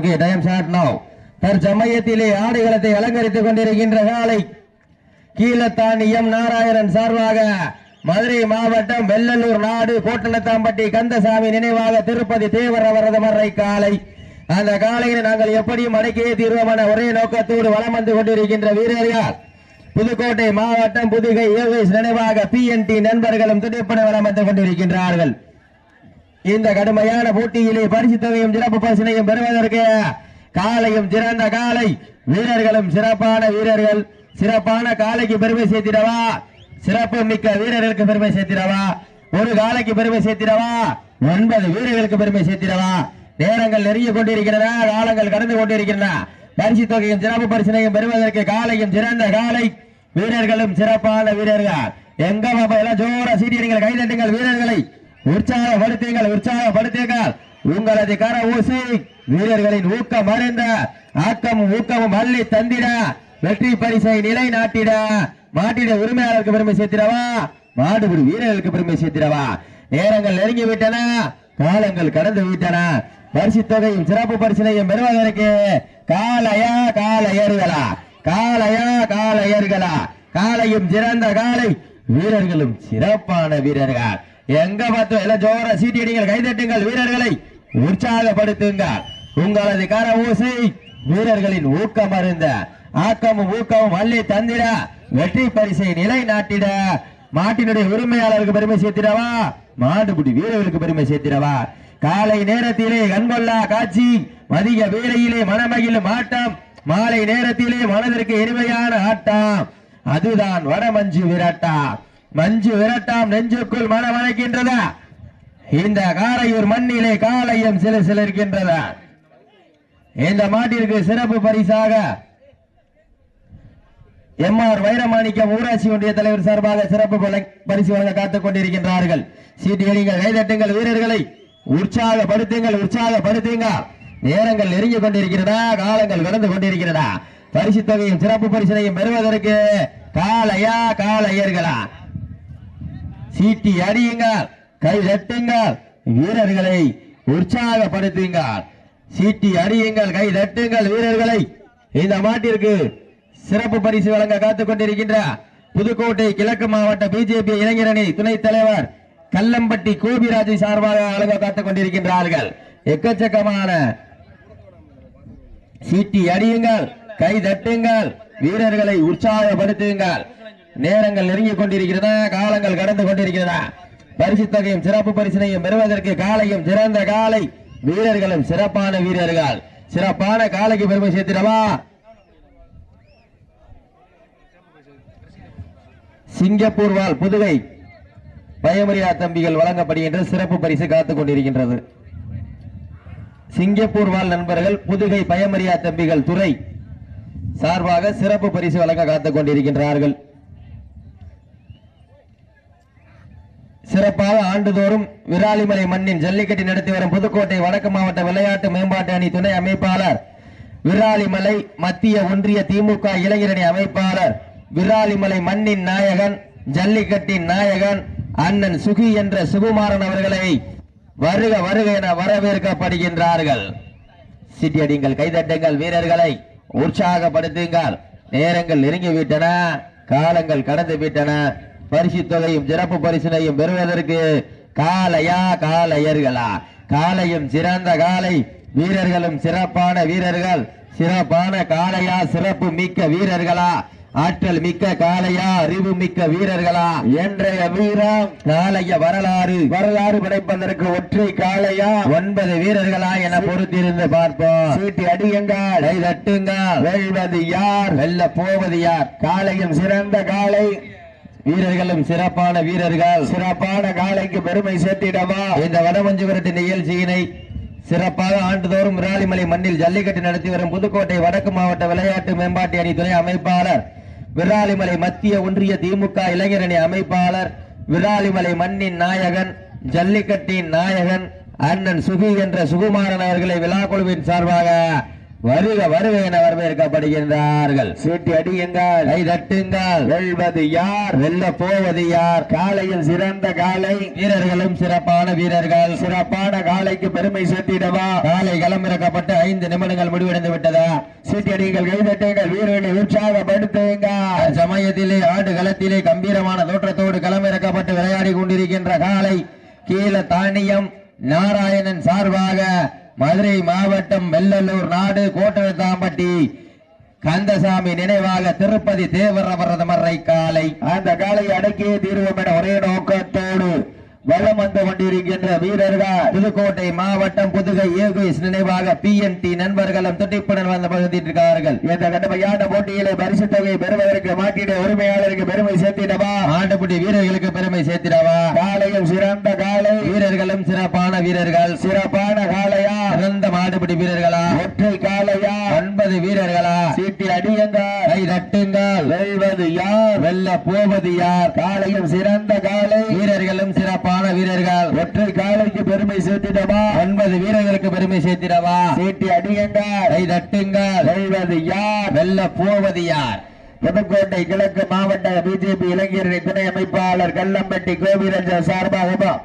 Okay time short now தற்சமயத்திலே ஆடுகளத்தை அலங்கரித்துக் கொண்டிருக்கின்ற காலை. கீழத்தாண்டி எம் நாராயணன் சார்பாக மதுரை மாவட்டம் வெள்ளலூர் நாடு கோட்டனத்தாம்பட்டி கந்தசாமி நினைவாக திருப்பதி தேவர் அவரது மறை காலை. அந்த காலையில் நாங்கள் எப்படியும் அடக்கியே தீர்வமான ஒரே நோக்கத்தோடு வலம் வந்து கொண்டிருக்கின்ற வீரர்கள். புதுக்கோட்டை மாவட்டம் புதுகை ஏர்வேஸ் நினைவாக பி என் டி நண்பர்களும் துடிப்பட வளம் வந்து கொண்டிருக்கின்றார்கள். இந்த கடுமையான போட்டியிலே பரிசு தொகையும் சிறப்பு பரிசினையும் பெறுவதற்கு காலையும் சிறந்த காலை. வீரர்களும் சிறப்பான வீரர்கள். சிறப்பான காலைக்கு பெருமை சேர்த்திடவா? சிறப்பு மிக்க வீரர்களுக்கு பெருமை சேர்த்திடவா? ஒரு காலைக்கு பெருமை சேர்த்திடவா? ஒன்பது வீரர்களுக்கு பெருமை சேர்த்திடவா? நேரங்கள் நெருங்கி கொண்டிருக்கின்றன காலங்கள் கடந்து கொண்டிருக்கின்றன. பரிசு தொகையும் சிறப்பு பரிசினையும் பெறுவதற்கு காலையும் சிறந்த காலை. வீரர்களும் சிறப்பான வீரர்கள். எங்க பாப்பா எல்லாம் ஜோர சீரியர்கள் கைதட்டுங்கள் வீரர்களை. உற்சாகப்படுத்துங்கள் உற்சாகப்படுத்துங்கள் உங்களது கர ஊசி வீரர்களின் ஊக்கம் அறிந்த ஆக்கமும் ஊக்கமும் அள்ளி தந்திட வெற்றி பரிசை நிலை நாட்டிட மாட்டிட உரிமையாளருக்கு பெருமை சேர்த்திடவா? மாடுபிடி வீரர்களுக்கு பெருமை சேர்த்திடவா? நேரங்கள் நெருங்கி விட்டன காலங்கள் கடந்து விட்டன பரிசு தொகையும் சிறப்பு பரிசினையும் பெறுவதற்கு காலையா காலையர்களா காலையா காலையர்களா காலையும் சிறந்த காலை. வீரர்களும் சிறப்பான வீரர்கள். எங்க பார்த்தோம் எல்லாம் ஜோர சீட்டியடிங்கள் கைதட்டுங்கள் வீரர்களை உற்சாகப்படுத்துங்கள். உங்களது கர ஊசி வீரர்களின் ஊக்கம் அருந்த ஆக்கமும் ஊக்கமும் அள்ளி தந்திட வெற்றி பரிசை நிலை நாட்டிட மாட்டினுடைய உரிமையாளருக்கு பெருமை சேர்த்திடவா? மாட்டுக்குடி வீரர்களுக்கு பெருமை சேர்த்திடவா? காலை நேரத்திலே கண்கொள்ளா காட்சி மதிய வேலையிலே மனமகிழும் ஆட்டம் மாலை நேரத்திலே மனதிற்கு இனிமையான ஆட்டம். அதுதான் வடமஞ்சு விராட்டா. மஞ்சு விரட்டாம் நெஞ்சுக்குள் மனம் அழைக்கின்றதா இந்த காரையூர் மண்ணிலே காலையும் சில சிலர்கின்றதா இந்த மாட்டிற்கு சிறப்பு பரிசாக எம் ஆர் வைரமாணிக்கம் ஊராட்சி ஒன்றிய தலைவர் சார்பாக சிறப்பு பல- பரிசு வழங்க காத்துக் கொண்டிருக்கின்றார்கள். சீட்டு கைதட்டுங்கள் வீரர்களை உற்சாகப்படுத்துங்கள் உற்சாகப்படுத்துங்கள் நேரங்கள் நெருங்கி கொண்டிருக்கிறதா? காலங்கள் கடந்து கொண்டிருக்கிறதா? பரிசு தொகையும் சிறப்பு பரிசனையும் பெறுவதற்கு காலையா காலையர்களா சீட்டி அறியுங்கள் கை தட்டுங்கள் வீரர்களை உற்சாகப்படுத்துங்கள். சீட்டி அறியுங்கள் கை தட்டுங்கள் வீரர்களை. இந்த மாட்டிற்கு சிறப்பு பரிசு வழங்க காத்துக் கொண்டிருக்கின்ற புதுக்கோட்டை கிழக்கு மாவட்ட பிஜேபி இளைஞரணி துணைத் தலைவர் கல்லம்பட்டி கோபிராஜை சார்பாக வழங்க காத்துக் கொண்டிருக்கின்றார்கள். எக்கச்சக்கமான சீட்டி அடியுங்கள் கை தட்டுங்கள் வீரர்களை உற்சாகப்படுத்துங்கள். நேரங்கள் நெருங்கிக் கொண்டிருக்கிறதா? காலங்கள் கடந்து கொண்டிருக்கிறதா? பரிசு தொகையும் சிறப்பு பரிசினையும் பெறுவதற்கு காலையும் சிறந்த காலை. வீரர்களும் சிறப்பான வீரர்கள். சிறப்பான காலைக்கு பெருமை சேர்த்திடவா? சிங்கப்பூர் வாழ் புதுவை பயமரியா தம்பிகள் வழங்கப்படுகின்ற சிறப்பு பரிசு காத்துக் கொண்டிருக்கின்றது. சிங்கப்பூர் வாழ் நண்பர்கள் புதுகை பயமரியா தம்பிகள் துறை சார்பாக சிறப்பு பரிசு வழங்க காத்துக் கொண்டிருக்கின்றார்கள். சிறப்பாக ஆண்டுதோறும் விராலிமலை மண்ணின் ஜல்லிக்கட்டு நடத்தி வரும் புதுக்கோட்டை வடக்கு மாவட்ட விளையாட்டு மேம்பாட்டு அணி துணை அமைப்பாளர் விராலிமலை மத்திய ஒன்றிய திமுக இளைஞரணி அமைப்பாளர் விராலிமலை மண்ணின் நாயகன் ஜல்லிக்கட்டின் நாயகன் அண்ணன் சுகி என்ற சுகுமாரன் அவர்களை வருக வருக என வரவேற்கப்படுகின்றார்கள். சிட்டியடிங்கள் கைதட்டுங்கள் வீரர்களை. உற்சாகப்படுத்துங்கள். நேரங்கள் நெருங்கி விட்டன காலங்கள் கடந்து விட்டன. பரிசு தொகையும் சிறப்பு பரிசினையும் பெறுவதற்கு காலையா காலையர்களா காலையும் சிறந்த காலை வீரர்களும் சிறப்பான வீரர்கள். சிறப்பான காளையா சிறப்பு மிக்க வீரர்களா? ஆற்றல் மிக்க காளையா அறிவு மிக்க வீரர்களா? என்றைய வீரம் காளைய வரலாறு. வரலாறு படைப்பதற்கு ஒற்றை காளையா? ஒன்பது வீரர்களா என பொறுத்திருந்து பார்ப்போம். சீட்டி அடியுங்கள். கை தட்டுங்கள். வெல்வது யார்? வெல்ல போவது யார்? காளையும் சிறந்த காளை வீரர்களும் சிறப்பான வீரர்கள். சிறப்பான காளைக்கு பெருமை சேர்த்திடவா? இந்த வடமஞ்சு விரட்டு நிகழ்ச்சியினை சிறப்பாக ஆண்டுதோறும் விராலிமலை மண்ணில் ஜல்லிக்கட்டு நடத்தி வரும் புதுக்கோட்டை வடக்கு மாவட்ட விளையாட்டு மேம்பாட்டு அணி துணை அமைப்பாளர் விராலிமலை மத்திய ஒன்றிய திமுக இளைஞரணி அமைப்பாளர் விராலிமலை மண்ணின் நாயகன் ஜல்லிக்கட்டின் நாயகன் அண்ணன் சுகி என்ற சுகுமாரன் அவர்களை விழா குழுவின் சார்பாக வருக வருக என வரவேற்கப்படுகின்றார்கள். சீட்டி அடியுங்கள். கை தட்டுங்கள். வெல்வது யார்? வெல்ல போவது யார்? காலையில் சிறந்த காலை. வீரர்களும் சிறப்பான வீரர்கள். சிறப்பான காலைக்கு பெருமை சேர்த்திடவா? காலை களமிறக்கப்பட்டு ஐந்து நிமிடங்கள் முடிவடைந்து விட்டதா? சீட்டி அடியுங்கள் கைதட்டுங்கள் வீரர்களை உற்சாகப்படுத்துங்கள். சமயத்திலே ஆடு களத்திலே கம்பீரமான தோற்றத்தோடு களமிறக்கப்பட்டு விளையாடி கொண்டிருக்கின்ற காலை கீழ தானியம் நாராயணன் சார்பாக மதுரை மாவட்டம் வெள்ளலூர் நாடு கோட்டத்தாம்பட்டி கந்தசாமி நினைவாக திருப்பதி தேவர மறை காலை. அந்த காலை அடக்கியே தீர்வோம் என ஒரே நோக்கத்தோடு வலம் வந்து கொண்டிருக்கின்ற வீரர்கள் புதுக்கோட்டை மாவட்டம் புதுகை ஏகுஸ் நினைவாக பிஎன்டி நண்பர்களும் துட்டிப்புடன் வந்து பகுதியிருக்கிறார்கள் இந்த கடுமையான போட்டியிலே பரிசு தொகை பெறுவதற்கு மாட்டிட உரிமையாளருக்கு பெருமை சேர்த்திடவா? ஆட்டுக்குட்டி வீரர்களுக்கு பெருமை சேர்த்திடவா? காலையும் சிறந்த காலை. வீரர்களும் சிறப்பான வீரர்கள். சிறப்பான காலையா? சிறந்த மாடுபிடி வீரர்களா? ஒற்றை காலையா? ஒன்பது வீரர்களா? சீட்டி அடியுங்கள் கை தட்டுங்கள். வெல்வது யார்? வெல்ல போவது யார்? காலையும் சிறந்த காலை. வீரர்களும் சிறப்பான வீரர்கள். ஒற்றை காலைக்கு பெருமை சேர்த்திடவா? ஒன்பது வீரர்களுக்கு பெருமை சேர்த்திடவா? சீட்டி அடியுங்கள். கை தட்டுங்கள். வெல்வது யார்? வெல்ல போவது யார்? புதுக்கோட்டை கிழக்கு மாவட்ட பிஜேபி இளைஞரணி துணை அமைப்பாளர் கல்லம்பட்டி கோவிரஞ்சன் சார்பாகவும்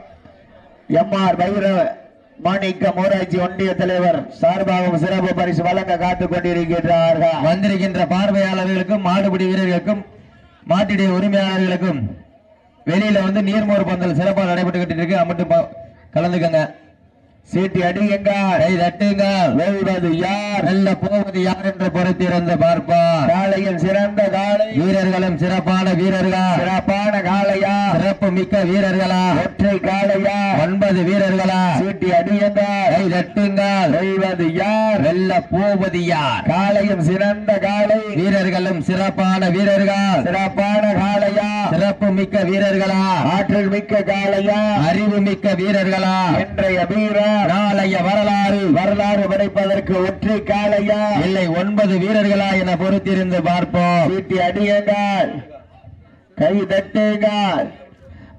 எம் ஆர் பைரவ மாணிக்கம் ஊராட்சி ஒன்றிய தலைவர் சார்பாகவும் சிறப்பு பரிசு வழங்க காத்துக் கொண்டிருக்கின்றார்கள். வந்திருக்கின்ற பார்வையாளர்களுக்கும் மாடுபிடி வீரர்களுக்கும் மாட்டிடைய உரிமையாளர்களுக்கும் வெளியில வந்து நீர்மோர் பந்தல் சிறப்பாக நடைபெற்றுக்கிட்டு இருக்கு. அம்மட்டும் கலந்துக்கங்க. சீட்டி அடியுங்கள் கை தட்டுங்க. வெல்வது யார்? வெல்ல போவது யார் என்று பொறுத்திருந்து பார்ப்பார். காலையில் சிறந்த காலை வீரர்களும் சிறப்பான வீரர்கள்? சிறப்பான காளையா? சிறப்பு மிக்க வீரர்களா? ஒற்றை காளையா? ஒன்பது வீரர்களா? சீட்டி அடியுங்க கை தட்டுங்க. வெல்வது யார்? வெல்ல போவது யார்? காலையும் சிறந்த காலை வீரர்களும் சிறப்பான வீரர்கள்? சிறப்பான காளையா? சிறப்பு மிக்க வீரர்களா? ஆற்றல் மிக்க காளையா? அறிவு மிக்க வீரர்களா? இன்றைய வீரர் நாளைய வரலாறு. வரலாறு படைப்பதற்கு ஒற்றை காளையா இல்லை ஒன்பது வீரர்களா என பொறுத்திருந்து பார்ப்போம். சீட்டி அடியுங்கள். கை தட்டுங்கள்.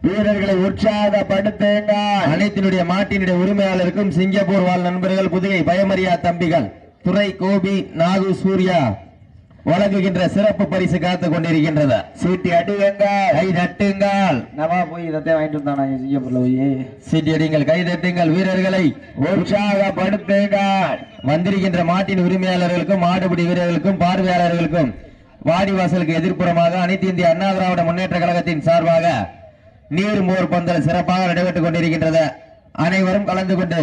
வீரர்களை உற்சாகப்படுத்துங்கள். அனைத்தினுடைய மாட்டினுடைய உரிமையாளருக்கும் சிங்கப்பூர் வாழ் நண்பர்கள் புதுகை பயமரியா தம்பிகள் துறை கோபி நாகு சூர்யா. வழங்குகின்ற சிறப்பு பரிசு காத்துக் கொண்டிருக்கின்றது. சீட்டி அடியுங்கள் கை தட்டுங்கள். நவா போய் இதத்தை வாங்கிட்டு வந்தானா? சிங்கப்பூர்ல போய். சீட்டியடிங்கள் கை தட்டுங்கள் வீரர்களை உற்சாகப்படுத்துங்கள். வந்திருக்கின்ற மாட்டின் உரிமையாளர்களுக்கும் மாடுபிடி வீரர்களுக்கும் பார்வையாளர்களுக்கும் வாடிவாசலுக்கு எதிர்ப்புறமாக அனைத்து இந்திய அண்ணா திராவிட முன்னேற்ற கழகத்தின் சார்பாக நீர் மோர் பந்தல் சிறப்பாக நடைபெற்றுக் கொண்டிருக்கின்றது. அனைவரும் கலந்து கொண்டு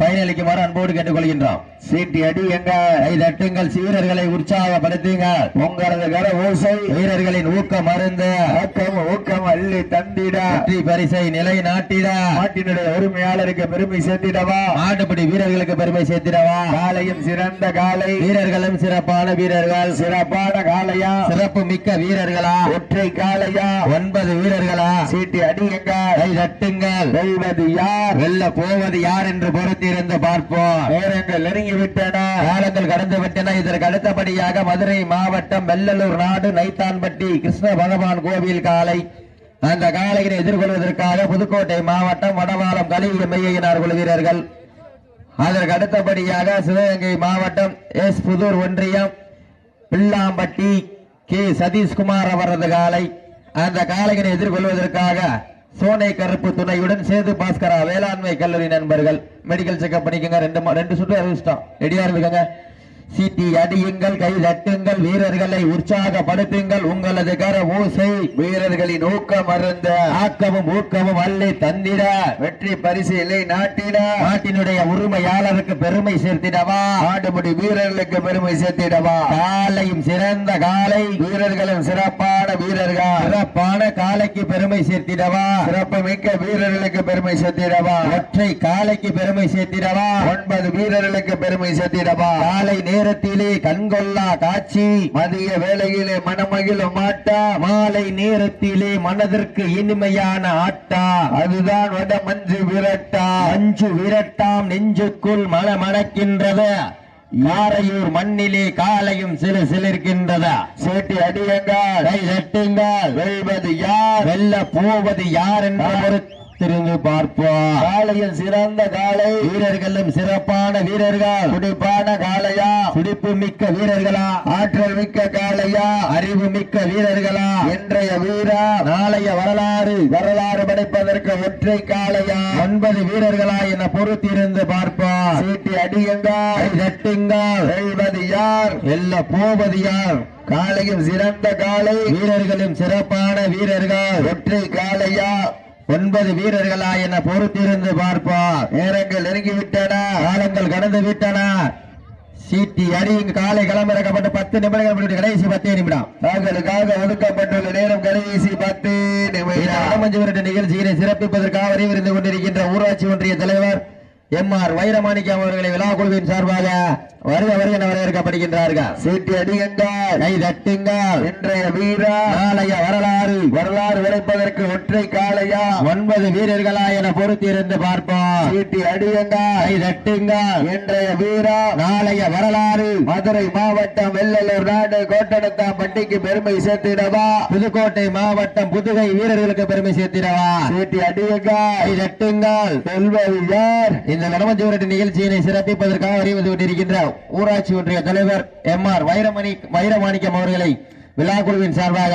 பயனளிக்குமாறு அன்போடு கேட்டுக்கொள்கின்றோம். சீட்டி அடியுங்கள் கை தட்டுங்கள் வீரர்களை உற்சாகப்படுத்துங்க. உங்களது கர ஓசை வீரர்களின் ஊக்கம் மருந்து ஊக்கம் ஊக்கம் அள்ளி தந்திட. வெற்றி பரிசை நிலை நாட்டிட. நாட்டினுடைய உரிமையாளருக்கு பெருமை சேர்த்திடவா? ஆட்டுப்படி வீரர்களுக்கு பெருமை சேர்த்திடவா? காலையும் சிறந்த காலை. வீரர்களும் சிறப்பான வீரர்கள். சிறப்பான காலையா? சிறப்பு மிக்க வீரர்களா? ஒற்றை காலையா? ஒன்பது வீரர்களா? சீட்டி அடியுங்கள் கை தட்டுங்கள். வெல்வது யார்? வெல்ல போவது யார் என்று பொருத்தி இருந்து பார்ப்போம். நேரங்கள் நெருங்கி விட்டன காலங்கள் கடந்து விட்டன இதற்கு அடுத்தபடியாக மதுரை மாவட்டம் வெள்ளலூர் நாடு நைத்தான்பட்டி கிருஷ்ண பகவான் கோவில் காலை. அந்த காலையினை எதிர்கொள்வதற்காக புதுக்கோட்டை மாவட்டம் வடவாளம் கலிவிய மையினார் குழு அதற்கு அடுத்தபடியாக சிவகங்கை மாவட்டம் எஸ் புதூர் ஒன்றியம் பில்லாம்பட்டி கே சதீஷ்குமார் அவரது காலை. அந்த காலையினை எதிர்கொள்வதற்காக சோனை கருப்பு துணையுடன் சேது பாஸ்கரா வேளாண்மை கல்லூரி நண்பர்கள் மெடிக்கல் செக்அப் பண்ணிக்கோங்க. ரெண்டு ரெண்டு சுற்று அறிவிச்சிட்டோம். ரெடியா இருந்துக்கோங்க. சீட்டி அடியுங்கள் கை தட்டுங்கள் வீரர்களை உற்சாகப்படுத்துங்கள். உங்களது கர ஓசை வீரர்களின் ஊக்கம் அருந்த ஆக்கமும் ஊக்கமும் அல்லை தந்திட வெற்றி பரிசு இல்லை நாட்டிட. நாட்டினுடைய உரிமையாளருக்கு பெருமை சேர்த்திடவா? ஆடுபடி வீரர்களுக்கு பெருமை சேர்த்திடவா? காலையும் சிறந்த காலை வீரர்களும் சிறப்பான வீரர்கள். சிறப்பான காலைக்கு பெருமை சேர்த்திடவா? சிறப்பு மிக்க வீரர்களுக்கு பெருமை சேர்த்திடவா? ஒற்றை காலைக்கு பெருமை சேர்த்திடவா? ஒன்பது வீரர்களுக்கு பெருமை சேர்த்திடவா? காலை நேரத்திலே கண்கொள்ளா காட்சி மதிய வேளையிலே மனமகிழும் ஆட்டா மாலை நேரத்திலே மனதிற்கு இனிமையான ஆட்டா. அதுதான் வட மஞ்சு விரட்டா. அஞ்சு விரட்டாம் நெஞ்சுக்குள் மணமணக்கின்றது யாரையூர் மண்ணிலே காலையும் சில சிலிர்க்கின்றது. சேட்டி அடியுங்கள் கை தட்டுங்கள் வெல்வது யார்? வெல்ல போவது யார் என்ற திரும்பி பார்ப்போம். காளையில் சிறந்த காளை. வீரர்களும் சிறப்பான வீரர்கள். துடிப்பான காளையா? துடிப்பு மிக்க வீரர்களா? ஆற்றல் மிக்க காளையா? அறிவு மிக்க வீரர்களா? இன்றைய வீரா நாளைய வரலாறு. வரலாறு படைப்பதற்கு ஒற்றை காளையா? ஒன்பது வீரர்களா என பொறுத்திருந்து பார்ப்போம். சீட்டி அடியுங்கள். தட்டுங்கள். வெல்வது யார்? வெல்ல போவது யார்? காளையும் சிறந்த காளை. வீரர்களும் சிறப்பான வீரர்கள். ஒற்றை காளையா? ஒன்பது வீரர்களா என பொறுத்திருந்து பார்ப்போம். நேரங்கள் நெருங்கிவிட்டன காலங்கள் கடந்து விட்டன. சீட்டி அடியுங்க காலை களமிறக்கப்பட்டு பத்து நிமிடங்கள் கடைசி பத்தே நிமிடம். தாங்களுக்காக ஒதுக்கப்பட்டுள்ள நேரம் கடைசி பத்து நிமிடம். நிகழ்ச்சியினை சிறப்பிப்பதற்காக வரைவிருந்து கொண்டிருக்கின்ற ஊராட்சி ஒன்றிய தலைவர் எம் ஆர் வைரமாணிக்கம் அவர்களை விழா குழுவின் சார்பாக வருக வருக வரவேற்கப்படுகின்றார்கள். சீட்டி அடியுங்கள் கை தட்டுங்கள். இன்றைய வீரா நாளைய வரலாறு. வரலாறு உழைப்பதற்கு ஒற்றை காளையா? ஒன்பது வீரர்களா என பொறுத்திருந்து பார்ப்போம். சீட்டி அடியுங்கள் கை தட்டுங்கள். இன்றைய வீரா நாளைய வரலாறு. மதுரை மாவட்டம் வெள்ளலூர் நாடு கோட்டடத்தாம்பட்டிக்கு பெருமை சேர்த்திடவா? புதுக்கோட்டை மாவட்டம் புதுகை வீரர்களுக்கு பெருமை சேர்த்திடவா? சீட்டி அடியுங்கள் கை தட்டுங்கள். செல்வது யார்? இந்த நடமஞ்சவரட்டு நிகழ்ச்சியினை சிறப்பிப்பதற்காக அறிவது கொண்டிருக்கின்ற ஊராட்சி ஒன்றிய தலைவர் எம் ஆர் வைரமணி வைரமாணிக்கம் அவர்களை விழா குழுவின் சார்பாக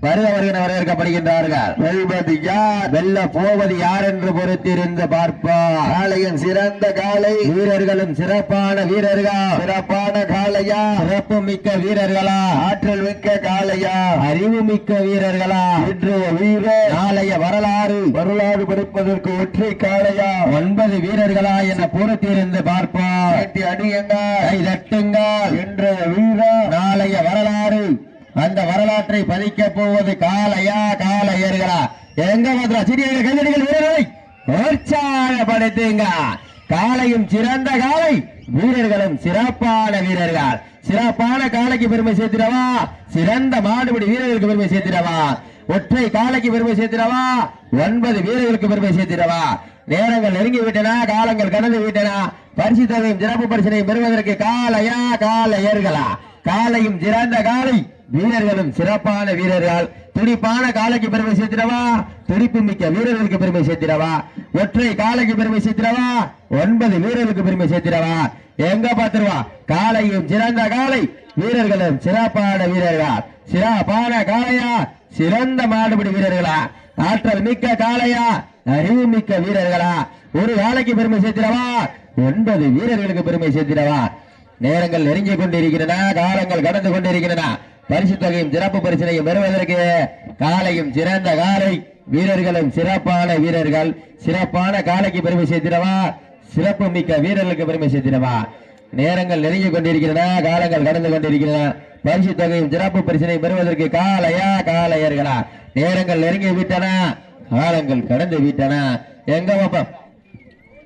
வருக வருகிற வரவேற்கப்படுகின்றார்கள். வெல்வது யார்? வெல்ல போவது யார் என்று பொறுத்திருந்து பார்ப்போம். காளையின் சிறந்த காளை. வீரர்களும் சிறப்பான வீரர்கள்? சிறப்பான காளையா? சிறப்பு மிக்க வீரர்களா? ஆற்றல் மிக்க காளையா? அறிவு மிக்க வீரர்களா? இன்றைய வீரர் நாளைய வரலாறு. வரலாறு படிப்பதற்கு ஒற்றை காளையா? ஒன்பது வீரர்களா என பொறுத்திருந்து பார்ப்போம். சீட்டி அடியுங்கள் தட்டுங்கள் இன்றைய வீரர் நாளைய வரலாறு. அந்த வரலாற்றை பதிக்க போவது காலையா காலையர்களா எங்க மாத்திரா சிறிய கைதடிகள் வீரர்களை உற்சாகப்படுத்துங்க. காலையும் சிறந்த காலை வீரர்களும் சிறப்பான வீரர்கள். சிறப்பான காலைக்கு பெருமை சேர்த்திடவா? சிறந்த மாடுபடி வீரர்களுக்கு பெருமை சேர்த்திடவா? ஒற்றை காலைக்கு பெருமை சேர்த்திடவா? ஒன்பது வீரர்களுக்கு பெருமை சேர்த்திடவா? நேரங்கள் நெருங்கி விட்டன காலங்கள் கடந்து விட்டன. பரிசு தொகையும் சிறப்பு பரிசனையும் பெறுவதற்கு காலையா காலையர்களா காலையும் சிறந்த காலை வீரர்களும் சிறப்பான வீரர்கள். துடிப்பான காலைக்கு பெருமை சேர்த்திடவா? துடிப்பு மிக்க வீரர்களுக்கு பெருமை சேர்த்திடவா? ஒற்றை காலைக்கு பெருமை சேர்த்திடவா? ஒன்பது வீரர்களுக்கு பெருமை சேர்த்திடவா? எங்க பாத்துருவா காலையும் சிறந்த காலை வீரர்களும் சிறப்பான வீரர்கள்? சிறப்பான காளையா? சிறந்த மாடுபிடி வீரர்களா? ஆற்றல் மிக்க காளையா? அறிவு மிக்க வீரர்களா? ஒரு காலைக்கு பெருமை சேர்த்திடவா? ஒன்பது வீரர்களுக்கு பெருமை சேர்த்திடவா? நேரங்கள் நெருங்கிக் கொண்டிருக்கின்றன காலங்கள் கடந்து கொண்டிருக்கின்றன. பரிசு தொகையும் சிறப்பு பரிசனையும் பெறுவதற்கு காலையும் சிறந்த காலை. வீரர்களும் சிறப்பான வீரர்கள். சிறப்பான காலைக்கு பெருமை சேர்த்திடவா? சிறப்பு மிக்க வீரர்களுக்கு பெருமை சேர்த்திடவா? நேரங்கள் நெருங்கிக் கொண்டிருக்கின்றன காலங்கள் கடந்து கொண்டிருக்கின்றன பரிசு தொகையும் சிறப்பு பரிசனையும் பெறுவதற்கு காலையா காலையர்களா? நேரங்கள் நெருங்கி விட்டன காலங்கள் கடந்து விட்டன. எங்க பாப்போம்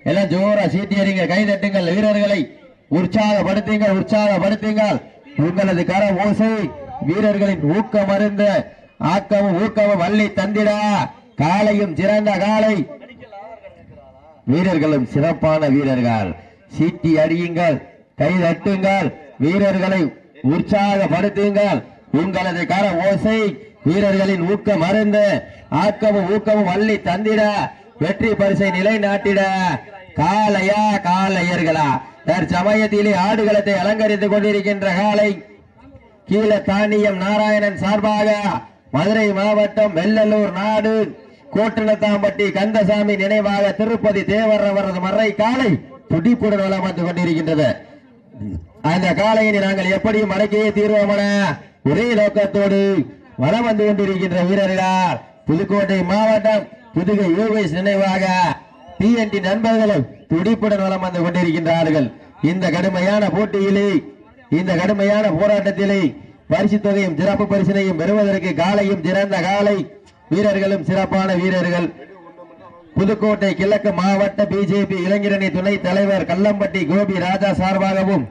எல்லாம் ஜோரா சீட்டியறிங்க கை தட்டுங்கள் வீரர்களை. உற்சாகப்படுத்துங்கள் உற்சாகப்படுத்துங்கள். உங்களது கர ஓசை. வீரர்களின் ஊக்கம் ஆக்கமும் ஊக்கமும் வள்ளி தந்திட காலையும் சிறந்த காலை வீரர்களும் சிறப்பான வீரர்கள். சீட்டி அடியுங்கள் கை தட்டுங்கள் வீரர்களை உற்சாகப்படுத்துங்கள். உங்களது கர ஓசை வீரர்களின் ஊக்கம் மருந்து ஆக்கமும் ஊக்கமும் வள்ளி தந்திட வெற்றி பரிசை நிலைநாட்டிட. காளையா காளையர்களா தற்சமயத்திலே ஆடுகளத்தை அலங்கரித்துக் கொண்டிருக்கின்ற காலை கீழ தானியம் நாராயணன் சார்பாக மதுரை மாவட்டம் வெள்ளலூர் நாடு கோட்டனத்தாம்பட்டி கந்தசாமி நினைவாக திருப்பதி தேவர் அவரது மறை காலை துடிப்புடன் வளம் வந்து கொண்டிருக்கின்றது. அந்த காலையினை நாங்கள் எப்படியும் அடக்கியே தீர்வோமன ஒரே நோக்கத்தோடு வளம் வந்து கொண்டிருக்கின்ற வீரர்களால் புதுக்கோட்டை மாவட்டம் புதுகை யோகேஷ் நினைவாக டிஎன்டி நண்பர்களும் துடிப்புடன் வளம் வந்து கொண்டிருக்கின்றார்கள். இந்த கடுமையான போட்டியிலே இந்த கடுமையான போராட்டத்திலே பரிசு தொகையும் சிறப்பு பரிசினையும் பெறுவதற்கு காலையும் சிறந்த காலை வீரர்களும் சிறப்பான வீரர்கள். புதுக்கோட்டை கிழக்கு மாவட்ட பிஜேபி இளைஞரணி துணைத் தலைவர் கல்லம்பட்டி கோபி ராஜா சார்பாகவும்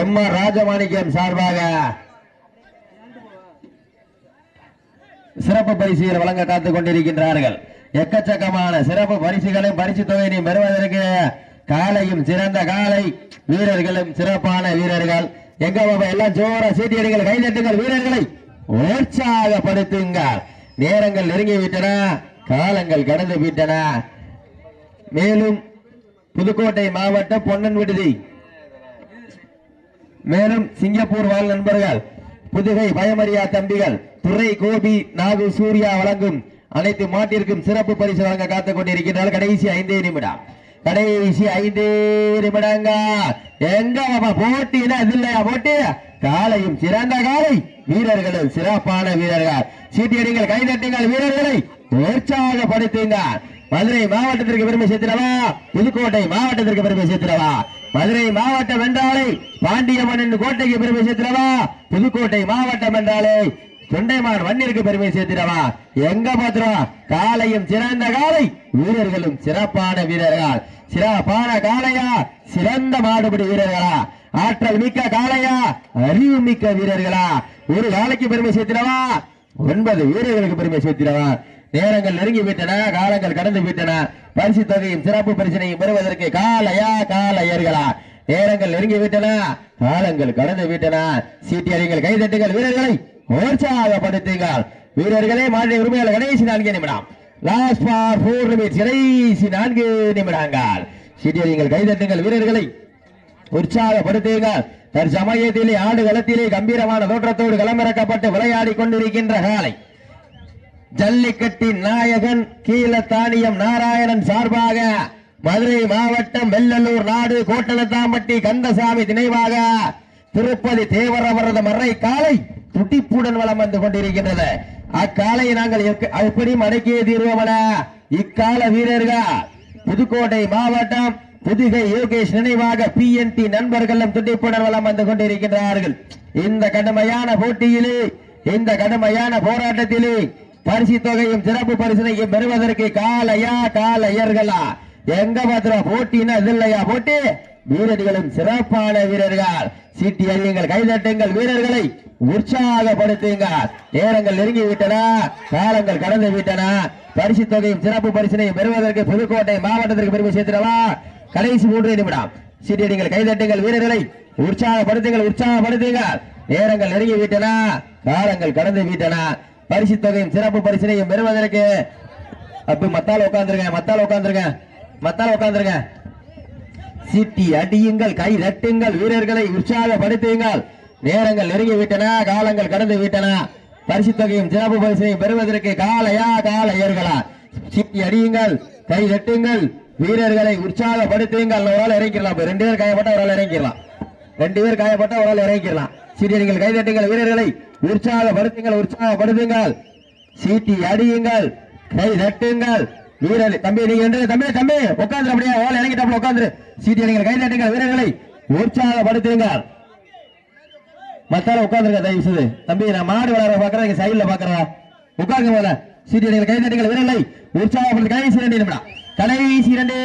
எம் ஆர் ராஜமாணிக்கம் சார்பாக சிறப்பு பரிசுகள் வழங்க காத்துக் கொண்டிருக்கின்றார்கள். எக்கச்சக்கமான சிறப்பு பரிசுகளையும் பரிசு தொகையினையும் பெறுவதற்கு காலையும் சிறந்த காலை வீரர்களும் சிறப்பான வீரர்கள். எங்க பாபா எல்லாம் ஜோர சீட்டியடிகள் கைதட்டுங்கள் வீரர்களை. உற்சாகப்படுத்துங்கள். நேரங்கள் நெருங்கி விட்டன காலங்கள் கடந்து விட்டன. மேலும் புதுக்கோட்டை மாவட்டம் பொன்னன் விடுதி. மேலும் சிங்கப்பூர் வாழ் நண்பர்கள் புதுகை பயமறியா தம்பிகள் துறை கோபி நாகு சூர்யா வழங்கும் அனைத்து மாட்டிற்கும் சிறப்பு பரிசு வழங்க காத்துக் கொண்டிருக்கின்றால் கடைசி ஐந்தே நிமிடம். கடைசி ஐந்தே நிமிடங்க எங்க பாப்பா போட்டினா இல்லையா போட்டி? காலையும் சிறந்த காலை. வீரர்களும் சிறப்பான வீரர்கள். சீட்டியடிங்கள் கைதட்டுங்கள் வீரர்களை. உற்சாகப்படுத்துங்கள் மதுரை மாவட்டத்திற்கு பெருமை சேர்த்திடவா? புதுக்கோட்டை மாவட்டத்திற்கு பெருமை சேர்த்திடவா? மதுரை மாவட்டம் என்றாலே பாண்டியம்மன் கோட்டைக்கு பெருமை சேர்த்திடவா? புதுக்கோட்டை மாவட்டம் என்றாலே தொண்டைமான் வன்னிற்கு பெருமை சேர்த்திடவா? எங்க பாத்துருவா காலையும் சிறந்த காலை வீரர்களும் சிறப்பான வீரர்கள். சிறப்பான காளையா? சிறந்த மாடுபடி வீரர்களா? ஆற்றல் மிக்க காளையா? அறிவு மிக்க வீரர்களா? ஒரு காலைக்கு பெருமை சேர்த்திடவா? ஒன்பது வீரர்களுக்கு பெருமை சேர்த்திடவா? நேரங்கள் நெருங்கி விட்டன காலங்கள் கடந்து விட்டன. பரிசு தொகையும் சிறப்பு பரிசனையும் பெறுவதற்கு காலையா காலையர்களா நேரங்கள் நெருங்கி விட்டன காலங்கள் கடந்து விட்டன. சீட்டியடிகள் கைதட்டுங்கள் வீரர்களை உற்சாகப்படுத்துங்கள். வீரர்களே மாநில உரிமையாளர் கடைசி நான்கு நிமிடம். லாஸ்ட் பார் போர் நிமிட்ஸ் கடைசி நான்கு நிமிடங்கள். சீட்டியடிகள் கைதட்டுங்கள் வீரர்களை. உற்சாகப்படுத்துங்கள். தற்சமயத்திலே ஆடு களத்திலே கம்பீரமான தோற்றத்தோடு களமிறக்கப்பட்டு விளையாடி கொண்டிருக்கின்ற காலை. ஜல்லிக்கட்டின் நாயகன் கீழத்தானியம் நாராயணன் சார்பாக மதுரை மாவட்டம் வெள்ளலூர் நாடு கோட்டலத்தாம்பட்டி கந்தசாமி நினைவாக திருப்பதி தேவர் அவரது மறை காலை துடிப்புடன் வலம் வந்து கொண்டிருக்கின்றது. அக்காலையை நாங்கள் எப்படி மடக்கிய தீர்வோமன இக்கால வீரர்கள் புதுக்கோட்டை மாவட்டம் புதுகை யோகேஷ் நினைவாக பிஎன்டி நண்பர்களும் துடிப்புடன் வளம் வந்து கொண்டிருக்கின்றார்கள். இந்த கடுமையான போட்டியிலே இந்த கடுமையான போராட்டத்திலே பரிசு தொகையும் சிறப்பு பரிசனையும் பெறுவதற்கு காலையா காலையர்களா? எங்க மாத்திரம் போட்டின்னா இது இல்லையா? போட்டி? வீரர்களும் சிறப்பான வீரர்கள் சீட்டி அறியுங்கள் கைதட்டுங்கள் வீரர்களை. உற்சாகப்படுத்துங்கள் நேரங்கள் நெருங்கி விட்டன காலங்கள் கடந்து விட்டன. பரிசு தொகையும் சிறப்பு பரிசனையும் பெறுவதற்கு புதுக்கோட்டை மாவட்டத்திற்கு பெருமை சேர்த்திடவா? கடைசி மூன்று நிமிடம். சீட்டியடிங்கள் கைதட்டுங்கள் வீரர்களை. உற்சாகப்படுத்துங்கள் உற்சாகப்படுத்துங்கள் நேரங்கள் நெருங்கி விட்டன காலங்கள் கடந்து விட்டன. பரிசு தொகையும் சிறப்பு பரிசனையும் பெறுவதற்கு அப்ப மத்தால உட்காந்துருங்க மத்தால உட்காந்துருங்க மத்தால உட்காந்துருங்க சிட்டி அடியுங்கள் கை தட்டுங்கள் வீரர்களை உற்சாகப்படுத்துங்கள். நேரங்கள் நெருங்கி விட்டன காலங்கள் கடந்து விட்டன பரிசு தொகையும் சிறப்பு பரிசையும் பெறுவதற்கு காலையா காலையர்களா? சிட்டி அடியுங்கள் கை தட்டுங்கள் வீரர்களை உற்சாகப்படுத்துங்கள். ஒரு ஆள் இறங்கிடலாம். ரெண்டு பேர் காயப்பட்ட ஒரு ஆள் இறங்கிடலாம். ரெண்டு பேர் காயப்பட்ட ஒரு ஆள் இறங்கிடலாம். சீட்டியடிகள் கை தட்டுங்கள் வீரர்களை உற்சாகப்படுத்துங்கள் உற்சாகப்படுத்துங்கள். சீட்டி அடியுங்கள் கை தட்டுங்கள். வீரர் தம்பி நீங்க ரெண்டு தம்பி தம்பி உட்காந்துரு அப்படியே ஓல இறங்கிட்டாப்ல உட்காந்துரு. சீட்டு அடிங்கள் கை தட்டுங்கள் வீரர்களை. உற்சாகப்படுத்துங்க. மத்தால உட்காந்துருங்க தயவு செய்து தம்பி நான் மாடு வளர பாக்குறேன் இங்க சைடுல பாக்குறேன் உட்காருங்க போல சீட்டு நீங்கள் கை தட்டுங்கள் வீரர்களை. உற்சாகப்படுத்து கடைசி ரெண்டு நிமிடம். கடைசி ரெண்டு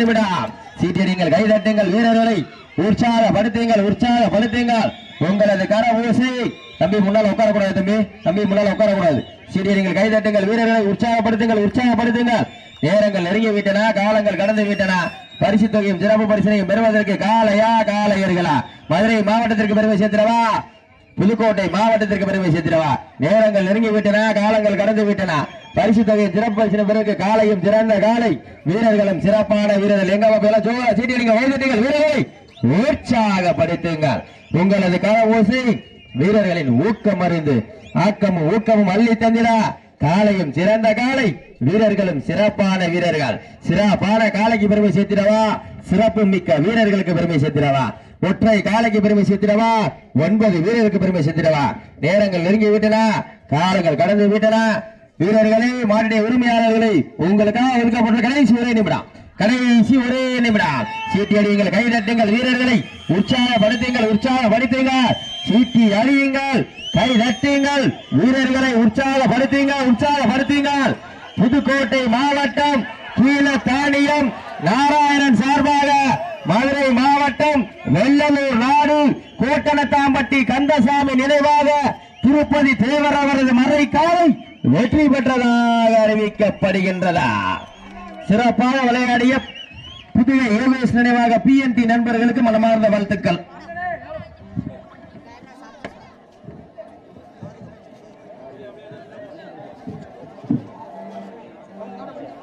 நிமிடம். சீட்டு நீங்கள் கை தட்டுங்கள் வீரர்களை. உற்சாகப்படுத்துங்கள் உற்சாகப்படுத்துங்கள். உங்களது கர ஊசி தம்பி முன்னால உட்காரக்கூடாது தம்பி. தம்பி முன்னால உட்காரக்கூடாது. சீட்டி கைதட்டுங்கள் வீரர்களை உற்சாகப்படுத்துங்கள் உற்சாகப்படுத்துங்கள். நேரங்கள் நெருங்கி விட்டன காலங்கள் கடந்து விட்டன. பரிசு தொகையும் சிறப்பு பரிசனையும் பெறுவதற்கு காலையா காலையர்களா மதுரை மாவட்டத்திற்கு பெருமை சேர்த்திடவா? புதுக்கோட்டை மாவட்டத்திற்கு பெருமை சேர்த்திடவா? நேரங்கள் நெருங்கி விட்டன காலங்கள் கடந்து விட்டன. பரிசு தொகை சிறப்பு பரிசு பிறகு காலையும் சிறந்த காலை வீரர்களும் சிறப்பான வீரர்கள். எங்க பாப்பா எல்லாம் ஜோரா சீட்டி வீரர்களை உற்சாகப்படுத்துங்கள். உங்களது கள ஓசை வீரர்களின் ஊக்கம் அறிந்து ஆக்கமும் ஊக்கமும் அள்ளி தந்திரா காலையும் சிறந்த காலை வீரர்களும் சிறப்பான வீரர்கள். சிறப்பான காலைக்கு பெருமை சேர்த்திடவா? சிறப்பு மிக்க வீரர்களுக்கு பெருமை சேர்த்திடவா? ஒற்றை காலைக்கு பெருமை சேர்த்திடவா? ஒன்பது வீரருக்கு பெருமை சேர்த்திடவா? நேரங்கள் நெருங்கி விட்டன காலங்கள் கடந்து விட்டன. வீரர்களே மாட்டுடைய உரிமையாளர்களை உங்களுக்காக ஒதுக்கப்பட்ட கடைசி ஒரே நிமிடம். கடைசி ஒரே நிமிடம். சீட்டி அடியுங்கள் கை தட்டுங்கள் வீரர்களை. உற்சாகப்படுத்துங்கள் உற்சாகப்படுத்துங்கள். சீட்டி அறியுங்கள் கை தட்டுங்கள் வீரர்களை உற்சாகப்படுத்துங்கள் உற்சாகப்படுத்துங்கள். புதுக்கோட்டை மாவட்டம் கீழத்தானியம் நாராயணன் சார்பாக மதுரை மாவட்டம் வெள்ளலூர் நாடு கோட்டனத்தாம்பட்டி கந்தசாமி நினைவாக திருப்பதி தேவர் அவரது மதுரை காலை வெற்றி பெற்றதாக அறிவிக்கப்படுகின்றதா சிறப்பாக விளையாடிய புதிய யோகேஷ் நினைவாக பிஎன்டி நண்பர்களுக்கு மனமார்ந்த வாழ்த்துக்கள்.